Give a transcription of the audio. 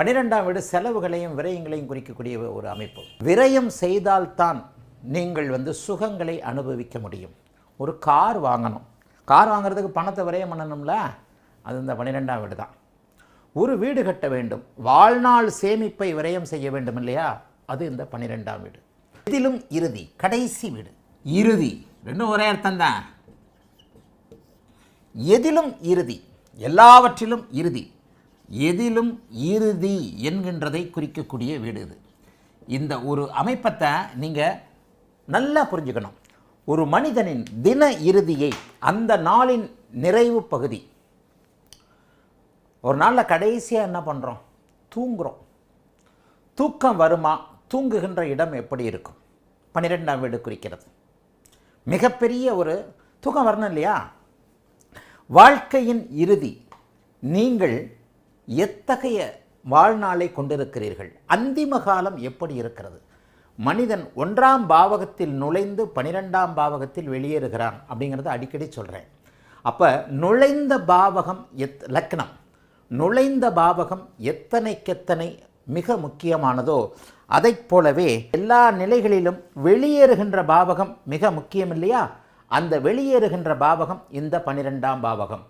பன்னிரெண்டாம் வீடு செலவுகளையும் விரயங்களையும் குறிக்கக்கூடிய ஒரு அமைப்பு. விரயம் செய்தால்தான் நீங்கள் வந்து சுகங்களை அனுபவிக்க முடியும். ஒரு கார் வாங்கணும். கார் வாங்குறதுக்கு பணத்தை விரயம் பண்ணணும்ல? அது இந்த பன்னிரெண்டாம் வீடு தான். ஒரு வீடு கட்ட வேண்டும். வாழ்நாள் சேமிப்பை விரயம் செய்ய வேண்டும் இல்லையா? அது இந்த பன்னிரெண்டாம் வீடு. இதிலும் இறுதி கடைசி வீடு. இறுதி. ரெண்டும் ஒரே அர்த்தம் தான் எதிலும் இறுதி. எல்லாவற்றிலும் இறுதி. எதிலும் இறுதி என்கின்றதை குறிக்கக்கூடிய வீடு இது. இந்த ஒரு அமைப்பத்தை நீங்கள் நல்லா புரிஞ்சுக்கணும். ஒரு மனிதனின் தின இறுதியை அந்த நாளின் நிறைவு பகுதி. ஒரு நாளில் கடைசியாக என்ன பண்ணுறோம் தூங்குகிறோம் தூக்கம் வருமா? தூங்குகின்ற இடம் எப்படி இருக்கும்? பன்னிரெண்டாம் வீடு குறிக்கிறது. மிகப்பெரிய ஒரு தூக்கம் வரணும் இல்லையா? வாழ்க்கையின் இறுதி. நீங்கள் எத்தகைய வாழ்நாளை கொண்டிருக்கிறீர்கள்? அந்திம காலம் எப்படி இருக்கிறது? மனிதன் ஒன்றாம் பாவகத்தில் நுழைந்து பனிரெண்டாம் பாவகத்தில் வெளியேறுகிறான் அப்படிங்கிறத அடிக்கடி சொல்கிறேன் அப்போ நுழைந்த பாவகம் எத் லக்னம். நுழைந்த பாவகம் எத்தனைக்கெத்தனை மிக முக்கியமானதோ அதைப் போலவே எல்லா நிலைகளிலும் வெளியேறுகின்ற பாவகம் மிக முக்கியம் இல்லையா? அந்த வெளியேறுகின்ற பாவகம் இந்த பனிரெண்டாம் பாவகம்.